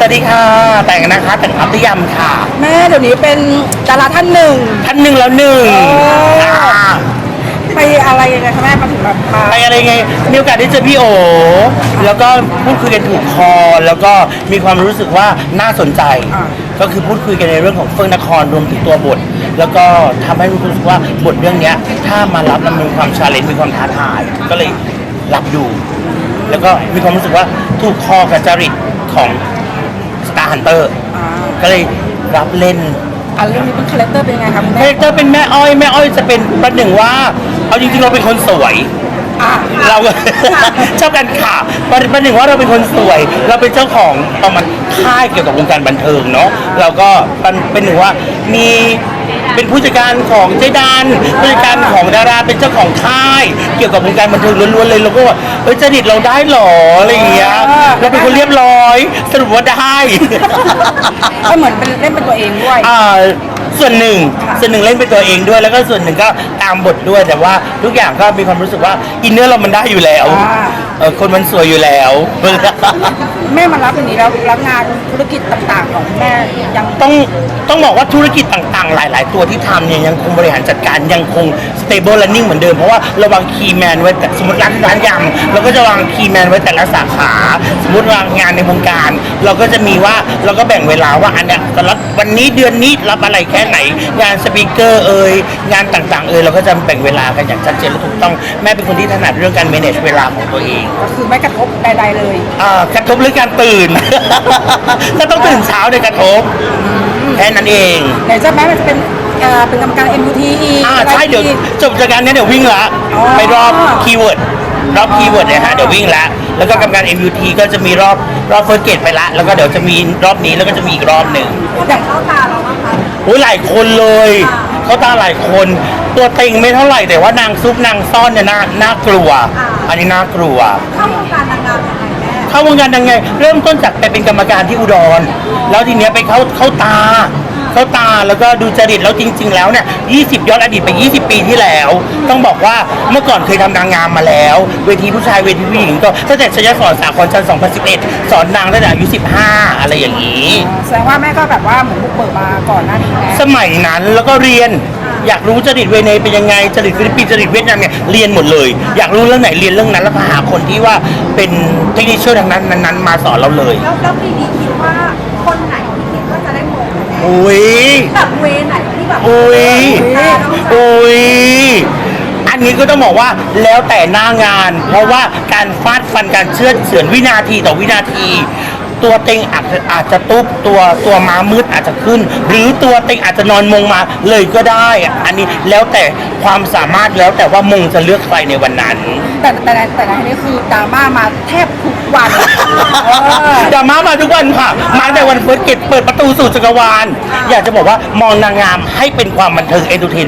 สวัสดีค่ะ แต่งนะคะแต่งอัพยำค่ะ แม่เดี๋ยวนี้เป็นดาราท่านหนึ่ง ท่านหนึ่งแล้วหนึ่งโอ้อ่าไปอะไรยังไงคะแม่มาถึงแบบมาไปอะไรไง มีโอกาสได้เจอพี่โอ แล้วก็พูดคุยกันถูกคอ แล้วก็มีความรู้สึกว่าน่าสนใจ ก็คือพูดคุยกันในเรื่องของเฟื่องนครรวมถึงตัวบท แล้วก็ทำให้รู้สึกว่าบทเรื่องเนี้ย ถ้ามารับแล้วมันมีความชาเลนจ์มีความท้าทาย ก็เลยรับดูแล้วก็มีความรู้สึกว่าถูกคอกับจริตของ Star Hunter อ่าก็เลยรับเล่น อะเรื่องนี้เป็นคาแรคเตอร์เป็นยังไงคะคุณคาแม่แรคเตอร์เป็นแม่อ้อยแม่อ้อยจะเป็นประหนึ่งว่า เอาจริงๆเราเป็นคนสวย อะเราชอบกันข่าวประประหนึ่งว่าเราเป็นคนสวย เราเป็นเจ้าของประมาณค่ายเกี่ยวกับวงการบันเทิงเนาะเราก็เป็นเป็นหนึ่งว่ามี เป็นผู้จัดการของเจดานผู้จัดการของดาราเป็นเจ้าของค่าย เกี่ยวกับวงการบันเทิงล้วนๆเลยเราก็ว่าเฮ้ยจริตเราได้หรออะไรอย่างเงี้ยเราเป็นคนเรียบร้อย สรุปว่าได้ ก็เหมือนเป็นเล่นเป็นตัวเองด้วย อ่า ส่วนหนึ่งส่วนหนึ่งเล่นเป็นตัวเองด้วย แล้วก็ส่วนหนึ่งก็ตามบทด้วยแต่ว่าทุกอย่างก็มีความรู้สึกว่าอินเนอร์เรามันได้อยู่แล้วอ่า เออคนมันสวยอยู่แล้ว แม่มารับอย่างนี้แล้วรับงานธุรกิจต่างๆของแม่ยังต้องต้องบอกว่าธุรกิจต่างๆ หลาย ๆ ตัวที่ทำเนี่ยยังคงบริหารจัดการยังคง stable running เหมือนเดิม เพราะว่าเราวางคีย์แมนไว้แต่สมมติร้านร้านยำเราก็จะวางคีย์แมนไว้แต่ละสาขา สมมติวางงานในวงการ เราก็จะมีว่าเราก็แบ่งเวลาว่าอันเนี้ยแต่ละวันนี้เดือนนี้รับอะไรแค่ไหน งานสปีกเกอร์เอ่ยงานต่างๆ เอ่ยเราก็จะแบ่งเวลากันอย่างชัดเจนและถูกต้องแม่เป็นคนที่ถนัดเรื่องการ manage เวลาของตัวเองก็คือไม่กระทบใดๆเลยอ่ากระทบเรื่องการตื่น ก็ต้องตื่นเช้าในยกระทบแค่นั้นเองไหนจะแม่มันจะเป็นเอ่อเป็นกรรมการ MUT อีกอ่าใช่เดี๋ยวอะไรอีกจบจากการนี้เดี๋ยววิ่งละอ๋อไปรอบคีย์เวิร์ด รอบคีย์เวิร์ดเนี่ยฮะเดี๋ยววิ่งละแล้วก็กรรมการ MUT ก็จะมีรอบรอบเฟิร์สเกตไปละ แล้วก็เดี๋ยวจะมีรอบนี้แล้วก็จะมีอีกรอบหนึ่งอย่างเข้าตาเราบ้างคะโอ้ยหลายคนเลยเขาตาหลายคน ตัวเต็งไม่เท่าไหร่แต่ว่านางซุปนางซ่อนเนี่ยน่าน่ากลัว อันนี้น่ากลัว เข้าวงการนางงามยังไงแม่เข้าวงการยังไง เริ่มต้นจากไปเป็นกรรมการที่อุดร แล้วทีเนี้ยไปเข้าเข้าตา เข้าตาแล้วก็ดูจริตแล้วจริง ๆ แล้วเนี่ย 20 ย้อนอดีตไป 20 ปีที่แล้ว ต้องบอกว่าเมื่อก่อนเคยทำนางงามมาแล้ว เวทีผู้ชายเวทีผู้หญิงก็ตั้งแต่ชยสอนสากลชั้น2011 สอนนางตั้งแต่อายุ 15 อะไรอย่างนี้ แสดงว่าแม่ก็แบบว่าเหมือนบุกเบิกมาก่อนหน้านี้แล้วสมัยนั้นแล้วก็เรียนอยากรู้จริตเวเนเป็นยังไงจริตฟิลิปปินส์จริตเวียดนามเนี่ยเรียนหมดเลย อยากรู้เรื่องไหนเรียนเรื่องนั้นแล้วก็หาคนที่ว่าเป็นเทคนิคเชอร์ทางนั้นนั้นๆมาสอนเราเลย แล้วแล้วปีนี้คิดว่าคนไหน อุ้ยแบบเวไหนที่แบบอุ้ยแม่ต้องใส่อุ้ยอันนี้ก็ต้องบอกว่าแล้วแต่หน้างาน เพราะว่าการฟาดฟันการเชือดเฉือนวินาทีต่อวินาที ตัวเต็งอาจจะอาจจะตุ๊บตัวตัวม้ามืดอาจจะขึ้น หรือตัวเต็งอาจจะนอนมงมาเลยก็ได้ อันนี้แล้วแต่ความสามารถแล้วแต่ว่ามงจะเลือกใครในวันนั้น แต่แต่แต่แต่ในนี้คือดราม่ามาแทบทุกวันเออ ดราม่ามาทุกวันค่ะ มาแต่วันเฟิร์สเกตเปิดประตูสู่จักรวาล อยากจะบอกว่ามองนางงามให้เป็นความบันเทิงเอนเตอร์เทน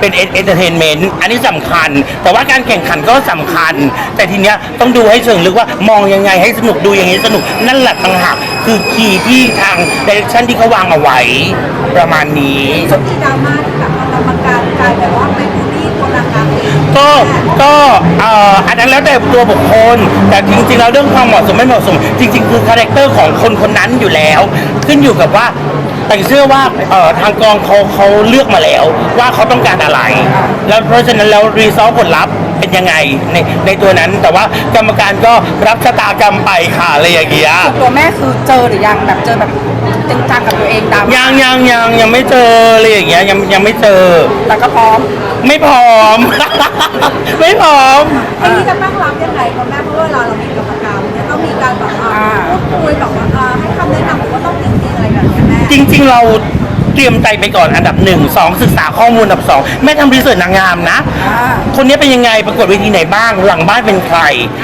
เป็นเอนเตอร์เทนเมนต์อันนี้สำคัญ แต่ว่าการแข่งขันก็สำคัญ แต่ทีเนี้ยต้องดูให้เชิงลึกว่ามองยังไงให้สนุกดูยังไงให้สนุกนั่นแหละต่างหากคือคีย์ที่ทางดิเรกชันที่เขาวางเอาไว้ประมาณนี้ชุดที่ดราม่าที่แบบว่ากรรมการกลายเป็นว่าไปบูลลี่ตัวนางงามเองก็ ก็เอ่ออันนั้นแล้วแต่ตัวบุคคล แต่จริงๆแล้วเรื่องความเหมาะสมไม่เหมาะสม จริง ๆ คือคาแรคเตอร์ของคนคนนั้นอยู่แล้ว ขึ้นอยู่กับว่า แต่เชื่อว่าเอ่อทางกองเขาเขาเลือกมาแล้ว ว่าเขาต้องการอะไร แล้วเพราะฉะนั้นแล้วรีซอสผลลัพธ์ เป็นยังไงในในตัวนั้น แต่ว่ากรรมการก็รับชะตากรรมไปค่ะอะไรอย่างเงี้ยตัวแม่คือเจอหรือยังแบบเจอแบบจริงจังกับตัวเองดราม่ายังยังยังยังไม่เจออะไรอย่างเงี้ยยังยังไม่เจอ แต่ก็พร้อม ไม่พร้อม ไม่พร้อมไอ้นี่จะตั้งรับยังไงเพราะแม่เพราะเวลาเรามีกรรมการเนี่ยต้องมีการแบบว่าอ่าพูดคุยแบบว่าอ่าให้คำแนะนำหรือว่าต้องจริงๆอะไรแบบเนี้ยแม่จริง ๆเรา เตรียมใจไปก่อนอันดับหนึ่งสองศึกษาข้อมูลอันดับสองแม่ทำรีเสิร์ชนางงามนะ คนนี้เป็นยังไงประกวดเวทีไหนบ้างหลังบ้านเป็นใคร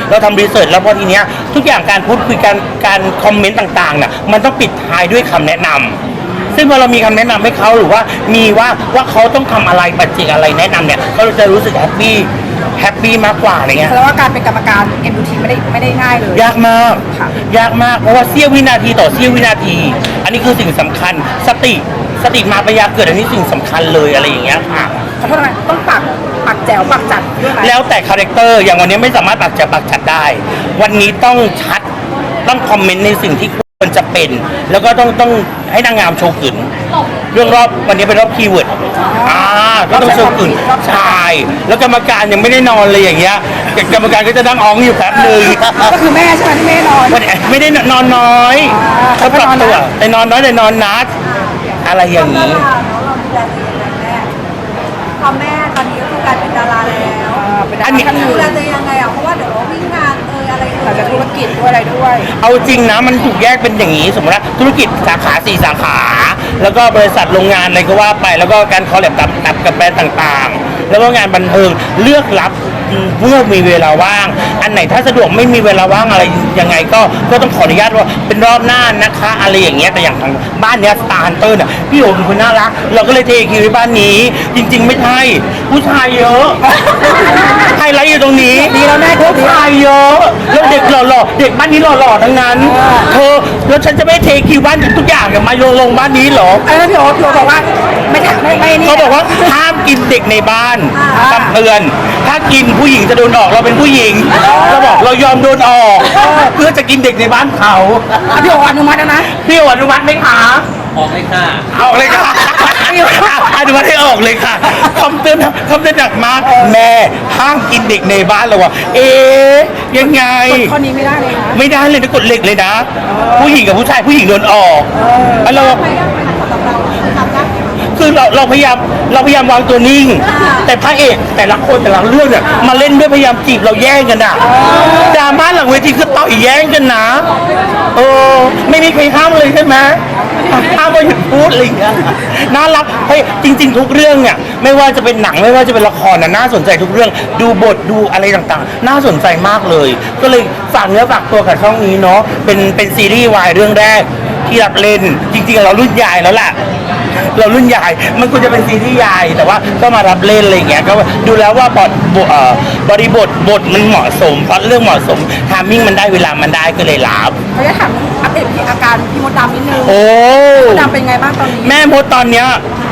เราทำรีเสิร์ชแล้วพอทีเนี้ยทุกอย่างการพูดคุยการการคอมเมนต์ต่างๆน่ะมันต้องปิดท้ายด้วยคำแนะนำซึ่งพอเรามีคำแนะนำให้เขาหรือว่ามีว่าว่าเขาต้องทำอะไรปัจจิกอะไรแนะนำเนี่ยเขาจะรู้สึกแฮปปี้ แฮปปี้มากกว่าอะไรเงี้ยแสดงว่าการเป็นกรรมการ MUT ไม่ได้ไม่ได้ง่ายเลย ยากมาก ค่ะ ยากมากเพราะว่าเสี้ยววินาทีต่อเสี้ยววินาที อันนี้คือสิ่งสำคัญ สติสติมาปัญญาเกิดอันนี้สิ่งสำคัญเลยอะไรอย่างเงี้ยค่ะ ขอโทษนะต้องปักปักแจ๋วปักจัดด้วยไหมแล้วแต่คาแรคเตอร์อย่างวันนี้ไม่สามารถปักจะปักจัดได้ วันนี้ต้องชัดต้องคอมเมนต์ในสิ่งที่คว มันจะเป็น แล้วก็ต้องต้องให้นางงามโชว์กึนเรื่องรอบวันนี้เป็นรอบคีย์เวิร์ดอ่าก็ต้องโชว์กึนใช่แล้วกรรมการยังไม่ได้นอนเลยอย่างเงี้ยกรรมการก็จะนั่งอ้องอยู่แป๊บหนึ่งก็คือแม่ใช่ไหมที่แม่นอน ไม่ได้ไม่ได้นอนน้อยอ่าเขาปรับตัวแต่นอนน้อยแต่นอนนัด อะไรอย่างดานี้ราเนาะเราดูแลตัวเองยังไงแม่พอแม่ตอนนี้ก็คือกลายเป็นดาราแล้วอ่าเป็นดาอัรานนี้ท่านหนึ่งดูแลตัวเอง กธุรกิจด้วยอะไรด้วย เอาจริงนะมันถูกแยกเป็นอย่างนี้สมมติว่าธุรกิจสาขาสี่สาขา แล้วก็บริษัทโรงงานอะไรก็ว่าไป แล้วก็การคอลแลบกับกับกับแบรนด์ต่างๆ แล้วก็งานบันเทิงเลือกรับ เมื่อมีเวลาว่าง อันไหนถ้าสะดวกไม่มีเวลาว่างอะไรยังไงก็ก็ต้องขออนุญาตว่าเป็นรอบหน้านะคะ อะไรอย่างเงี้ยแต่อย่างทางบ้านเนี้ยสตาร์เตอร์น่ะพี่โอ๋เป็นคนน่ารัก เราก็เลยเทคิวไว้บ้านนี้ จริง ๆ ไม่ใช่ผู้ชายเยอะไฮไลท์อยู่ตรงนี้ดีแล้วแม่ผู้ชายเยอะแล้วเด็กหล่อๆเด็กบ้านนี้หล่อๆทั้งนั้นเธอแล้วฉันจะไม่เทคิวบ้านทุกอย่างอย่างมาโยงลงบ้านนี้เหรอเออพี่โอ๊ตพี่โอ๊ตบอกว่าไม่ได้ไม่ไม่นี่เขาบอกว่าห้ามกินเด็กในบ้านคำเตือนถ้ากินผู้หญิงจะโดนออกเราเป็นผู้หญิงเราบอกเรายอมโดนออก เพื่อจะกินเด็กในบ้านเขาอะพี่โอ๊ตอนุมัติแล้วนะพี่อนุมัติไหมคะออกเลยค่ะออกเลยค่ะอนุมัติให้ออกเลยค่ะคำเตือนคำเตือนหนักมากแม่ห้ามกินเด็กในบ้านเราวะเอ๊ะยังไงข้อนี้ไม่ได้เลยนะไม่ได้เลยนะกดเหล็กเลยนะ ผู้หญิงกับผู้ชายผู้หญิงโดนออกแล้วเรา ไม่ได้ คือเราเราพยายามเราพยายามวางตัวนิ่ง แต่พระเอกแต่ละคนแต่ละเรื่องเนี่ยมาเล่นด้วยพยายามจีบเราแย่งกันอะดราม่าหลังเวทีคือต่อยแย่งกันนะเออไม่มีใครห้ามเลยใช่ไหมห้ามมาหยุดพูดอะไรอย่างเงี้ยน่ารักเฮ้ยจริง ๆ ทุกเรื่องเนี่ยไม่ว่าจะเป็นหนังไม่ว่าจะเป็นละครน่ะน่าสนใจทุกเรื่อง ดูบทดูอะไรต่างๆ น่าสนใจมากเลย ก็เลยฝากเนื้อฝากตัวกับช่องนี้เนาะเป็นเป็นซีรีส์วายเรื่องแรก ที่รับเล่น จริงๆ เรารุ่นใหญ่แล้วแหละเรารุ่นใหญ่มันควรจะเป็นซีรีส์ใหญ่แต่ว่าก็มารับเล่นอะไรอย่างเงี้ยก็ดูแล้วว่าบทบทเอ่อบริบทบทมันเหมาะสมเพราะเรื่องเหมาะสมทามมิ่งมันได้เวลามันได้ก็เลยรับ เขาจะถามอัปเดตอาการพี่มดดำนิดนึงโอ้ มดดำเป็นไงบ้างตอนนี้แม่มดตอนเนี้ย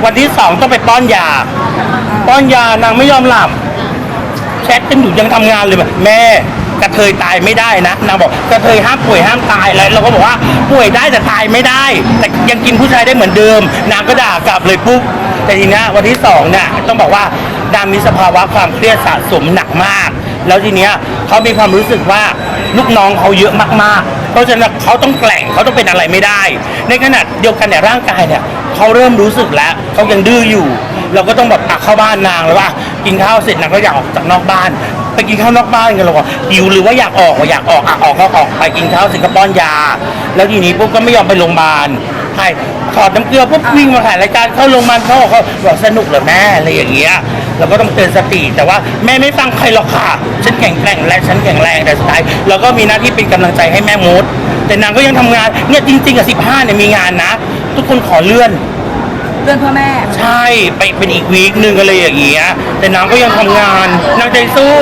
วันที่สองต้องไปป้อนยา ป้อนยานางไม่ยอมหลับแชทกันอยู่ยังทำงานเลยแบบแม่ กระเทยตายไม่ได้นะนางบอกกระเทยห้ามป่วยห้ามตายแล้วเราก็บอกว่าป่วยได้แต่ตายไม่ได้ แต่ยังกินผู้ชายได้เหมือนเดิม นางก็ด่ากลับเลยปุ๊บแต่ทีเนี้ยวันที่สองเนี่ยต้องบอกว่านางมีสภาวะความเครียดสะสมหนักมาก แล้วทีเนี้ยเขามีความรู้สึกว่าลูกน้องเขาเยอะมากๆ เพราะฉะนั้นเขาต้องแกล่งเขาต้องเป็นอะไรไม่ได้ ในขณะเดียวกันเนี่ยร่างกายเนี่ยเขาเริ่มรู้สึกแล้วเขายังดื้ออยู่ เราก็ต้องแบบตักเข้าบ้านนางแล้วว่ากินข้าวเสร็จนางก็อยากออกจากนอกบ้าน ไปกินข้าวนอกบ้านกันหรอกหิวหรือว่าอยากออกว่าอยากออกอะออกก็ออกไปกินข้าวสร็จก็ป้อนยา แล้วทีนี้ปุ๊บก็ไม่ยอมไปโรงพยาบาลใช่ถอดน้ำเกลือปุ๊บวิ่งมาถ่ายรายการเข้าโรงพยาบาลเขาบอกเขาบอกสนุกเหรอแม่อะไรอย่างเงี้ยเราก็ต้องเตือนสติแต่ว่าแม่ไม่ฟังใครหรอกค่ะฉันแข็งแกร่งและฉันแข็งแรงแต่สุดท้ายเราก็มีหน้าที่เป็นกำลังใจให้แม่มดแต่นางก็ยังทำงานเนี่ยจริงๆอะสิบห้าเนี่ยมีงานนะ ทุกคนขอเลื่อน เรื่องเพื่อแม่ ใช่ไปเป็นอีกวีคหนึ่งอะไรอย่างเงี้ยแต่นางก็ยังทำงานนางใจสู้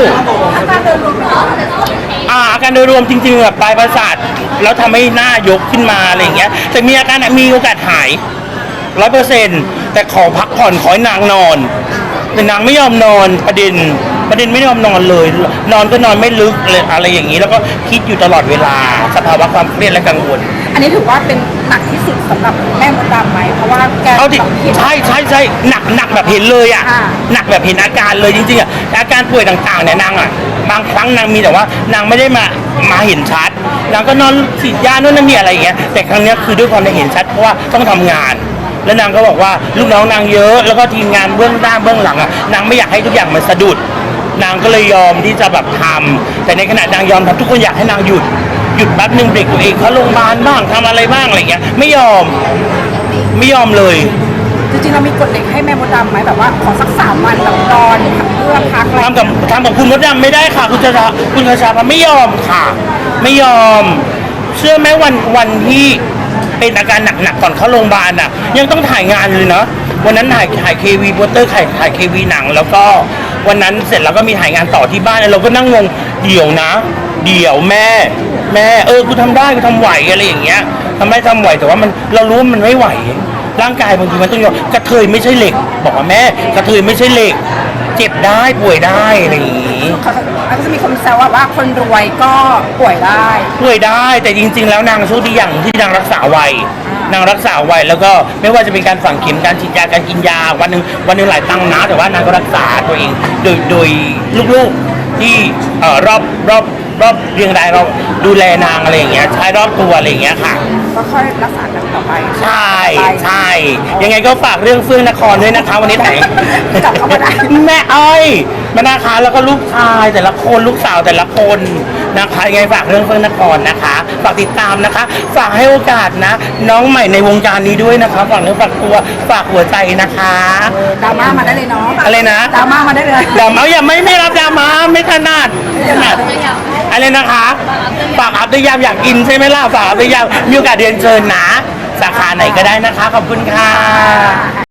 อาการโดยรวมเป็นยังไงอ่าอาการโดยรวมจริงๆแบบปลายประสาทแล้วทำให้หน้ายกขึ้นมาอะไรอย่างเงี้ย แต่มีอาการมีโอกาสหายร้อยเปอร์เซ็นต์แต่ขอพักผ่อนขอให้นางนอน แต่นางไม่ยอมนอนประเด็น ประเด็นไม่ยอมนอนเลย นอนก็นอนไม่ลึกเลยอะไรอย่างนี้ แล้วก็คิดอยู่ตลอดเวลา สภาวะความเครียดและกังวล อันนี้ถือว่าเป็นหนักที่สุดสำหรับแม่มดดำไหมเพราะว่าแกเอาดิแบบคิด ใช่ใช่ใช่หนักหนักแบบเห็นเลยอะอ่า หนักแบบเห็นอาการเลยจริงๆอะอาการป่วยต่างๆเนี่ยนางอะบางครั้งนางมีแต่ว่านางไม่ได้มามาเห็นชัดนางก็นอนฉีดยาโน่นนั่นนี่อะไรอย่างเงี้ยแต่ครั้งเนี้ยคือด้วยความได้เห็นชัดเพราะว่าต้องทำงาน แล้วนางก็บอกว่าลูกน้องนางเยอะแล้วก็ทีมงานเบื้องหน้าเบื้องหลังอะนางไม่อยากให้ทุกอย่างมันสะดุด นางก็เลยยอมที่จะแบบทำแต่ในขณะนางยอมทำทุกคนอยากให้นางหยุด หยุดแป๊บหนึ่งเบรกตัวเองเข้าโรงพยาบาลบ้างทำอะไรบ้างอะไรเงี้ย ไม่ยอม ไม่ยอมเลย จริงๆเรามีกฎเหล็กให้แม่มดดำไหมแบบว่าขอสักสามวันแบบนอนเพื่อพักอะไรทำกับทำกับคุณมดดำไม่ได้ค่ะ คุณชาชาคุณชาชาพาไม่ยอมค่ะ ไม่ยอม เชื่อไหมวันวันที่เป็นอาการหนักๆก่อนเข้าโรงพยาบาลน่ะ ยังต้องถ่ายงานเลยเนาะวันนั้นถ่ายถ่ายเควีโปสเตอร์ถ่ายถ่ายเควีหนัง แล้วก็วันนั้นเสร็จแล้วก็มีถ่ายงานต่อที่บ้านแล้วเราก็นั่งงงเดี๋ยวนะ เดี๋ยวแม่ แม่เออกูทำได้กูทำไหวอะไรอย่างเงี้ยทำได้ทำไหวแต่ว่ามันเรารู้ว่ามันไม่ไหว ร่างกายบางทีมันต้องยอมกระเทยไม่ใช่เหล็ก บอกว่าแม่กระเทยไม่ใช่เหล็ก เจ็บได้ป่วยได้อะไรอย่างงี้เขาแล้วก็จะมีคนแซวว่าว่าคนรวยก็ป่วยได้ ป่วยได้แต่จริง ๆ แล้วนางโชคดีอย่างที่นางรักษาไวอ่านนางรักษาไวแล้วก็ไม่ว่าจะเป็นการฝังเข็มการฉีดยาการกินยาวันหนึ่งวันหนึ่งหลายตังค์นะแต่ว่านางก็รักษาตัวเอง โดยโดยลูกๆที่เอ่อรอบรอบ รอบเรียงรายเราดูแลนางอะไรอย่างเงี้ยใช้รอบตัวอะไรอย่างเงี้ยค่ะ ก็ค่อยรักษากันต่อไปใช่ใช่ ยังไงก็ฝากเรื่องเฟื่องนครด้วยนะคะ วันนี้ไหนกลับเข้ามาได้ แม่อ้อยมานะคะแล้วก็ลูกชายแต่ละคนลูกสาวแต่ละคนนะคะยังไงฝากเรื่องเฟื่องนครนะคะฝากติดตามนะคะ ฝากให้โอกาสนะ น้องใหม่ในวงการนี้ด้วยนะคะฝากเนื้อฝากตัวฝากหัวใจนะคะดราม่ามาได้เลยเนาะอะไรนะดราม่ามาได้เลยดราม่าอย่าไม่ไม่รับดราม่าไม่ถนัดไม่ถนัดอะไรนะคะ ฝากอัพด้วยยามอยากกินใช่ไหมล่ะฝากอัพด้วยยามมีโอกาสเรียนเชิญนะ สาขาไหนก็ได้นะคะ ขอบคุณค่ะ